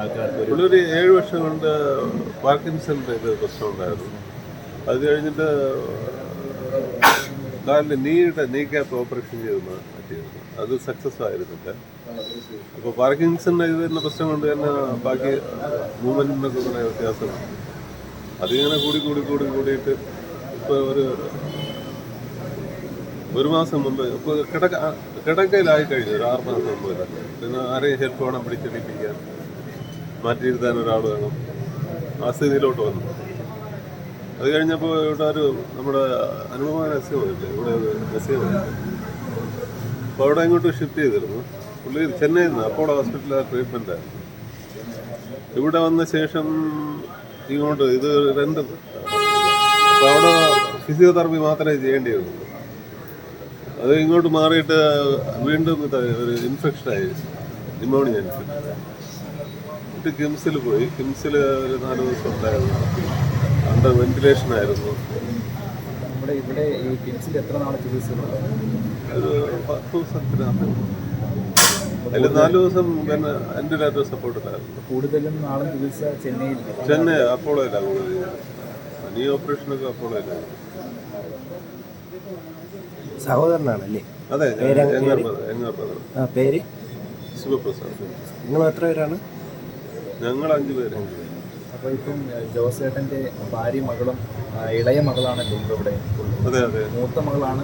ആൾക്കാർക്ക് ഒരു പുള്ളി ഒരു ഏഴ് വർഷം കൊണ്ട് പാർക്കിൻസണിന്റെ ഇത് പ്രശ്നം അത് കഴിഞ്ഞിട്ട് കാലിന്റെ നീയുടെ നീ ക്യാപ്പ് ഓപ്പറേഷൻ ചെയ്തെന്ന് പറ്റിയിരുന്നു. അത് സക്സസ് ആയിരുന്നില്ല. അപ്പോൾ പാർക്കിൻസണിന്റെ ഇത് തന്നെ പ്രശ്നം കൊണ്ട് തന്നെ ബാക്കി മൂവ്മെന്റിനൊക്കെ കുറേ വ്യത്യാസം. അതിങ്ങനെ കൂടി കൂടി കൂടി കൂടിയിട്ട് ഇപ്പോൾ ഒരു ഒരു മാസം മുമ്പ് ഇപ്പോൾ കിടക്ക കിടക്കയിലായി കഴിഞ്ഞു. ഒരു ആറ് മാസം മുമ്പ്. പിന്നെ ആരെയും ഹെൽപ്പ് വേണം പിടിച്ചിടിപ്പിക്കാൻ മാറ്റിയിരുത്താൻ ഒരാൾ വേണം. ആ സ്ഥിതിയിലോട്ട് വന്നു. അത് കഴിഞ്ഞപ്പോൾ ഇവിടെ ഒരു നമ്മുടെ അനുഭവ നസ്യമില്ലേ ഇവിടെ നസ്യമില്ല അപ്പോൾ അവിടെ ഇങ്ങോട്ട് ഷിഫ്റ്റ് ചെയ്തിരുന്നു. പുള്ളി ചെന്നൈയിൽ നിന്ന് അപ്പോളോ ഹോസ്പിറ്റലിൽ ട്രീറ്റ്മെന്റ് ആയിരുന്നു. ഇവിടെ വന്ന ശേഷം ഇങ്ങോട്ട് ഇത് രണ്ടും അപ്പോൾ അവിടെ ഫിസിയോതെറാപ്പി മാത്രമേ ചെയ്യേണ്ടി വരുന്നുള്ളൂ അത് ഇങ്ങോട്ട് മാറിയിട്ട് വീണ്ടും ഒരു ഒരു ഇൻഫെക്ഷനായി ന്യൂമോണിയ ഇൻഫെക്ഷൻ എന്നിട്ട് കിംസിൽ പോയി. കിംസിൽ ഒരു നാല് ദിവസം ഉണ്ടായിരുന്നു. അണ്ടർ വെന്റിലേഷൻ ആയിരുന്നു. നമ്മുടെ ഇവിടെ ഈ കിംസിൽ എത്ര നാളെ ചികിത്സ ഒരു പത്ത് ദിവസത്തിനകത്ത് അതിൽ നാല് ദിവസം പിന്നെ എന്റെ സപ്പോർട്ട് സപ്പോർട്ടിലായിരുന്നു കൂടുതലും നാളെ ചികിത്സ ചെന്നൈയിൽ ചെന്നൈ അപ്പോളോയില്ല കൂടുതൽ നീ ഓപ്പറേഷനൊക്കെ അപ്പോളോയില്ല സഹോദരനാണല്ലേ അതെ എങ്ങാർ പേര്? ശിവപ്രസാദ് നിങ്ങൾ എത്ര പേരാണ്? ഞങ്ങൾ അഞ്ചു പേര്. അപ്പോൾ ഇപ്പം ജോസേട്ടന്റെ ഭാര്യ മകളും ഇളയ മകളാണ് ഇപ്പോൾ ഇവിടെ. അതെ അതെ. മൂത്ത മകളാണ്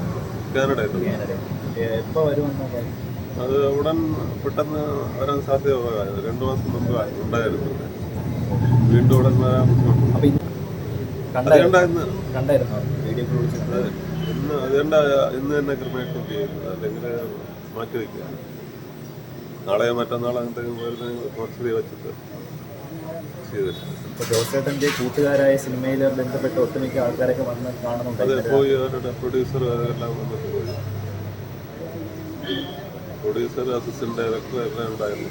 കാനഡ എപ്പോൾ വരുമെന്ന കാര്യം? അത് ഉടൻ പെട്ടെന്ന് വരാൻ സാധ്യത കുറവായിരുന്നു. രണ്ടു മാസം മുമ്പ് ഉണ്ടായിരുന്നു. വീണ്ടും ഉടൻ വരാൻ കണ്ടായിരുന്നു. ഇന്ന് വീഡിയോ വിളിച്ചിട്ട്. ഇന്ന് അതുകൊണ്ടാ ഇന്ന് തന്നെ ക്രമേഷൻ ചെയ്യുന്നത് അല്ലെങ്കിൽ മാറ്റി വയ്ക്കുക? നാളെ മറ്റന്നാൾ അങ്ങനത്തെ കുറച്ചുകൂടി കുറച്ച് വെച്ചിട്ട് കൂട്ടുകാരായ സിനിമയിൽ ബന്ധപ്പെട്ട ഒട്ടുമിക്ക ആൾക്കാരൊക്കെ വന്ന് അത് അതെ പോയി അവരുടെ പ്രൊഡ്യൂസർ വന്നിട്ട് പോയി. പ്രൊഡ്യൂസർ അസിസ്റ്റന്റ് ഡയറക്ടർ എല്ലാം ഉണ്ടായിരുന്നു.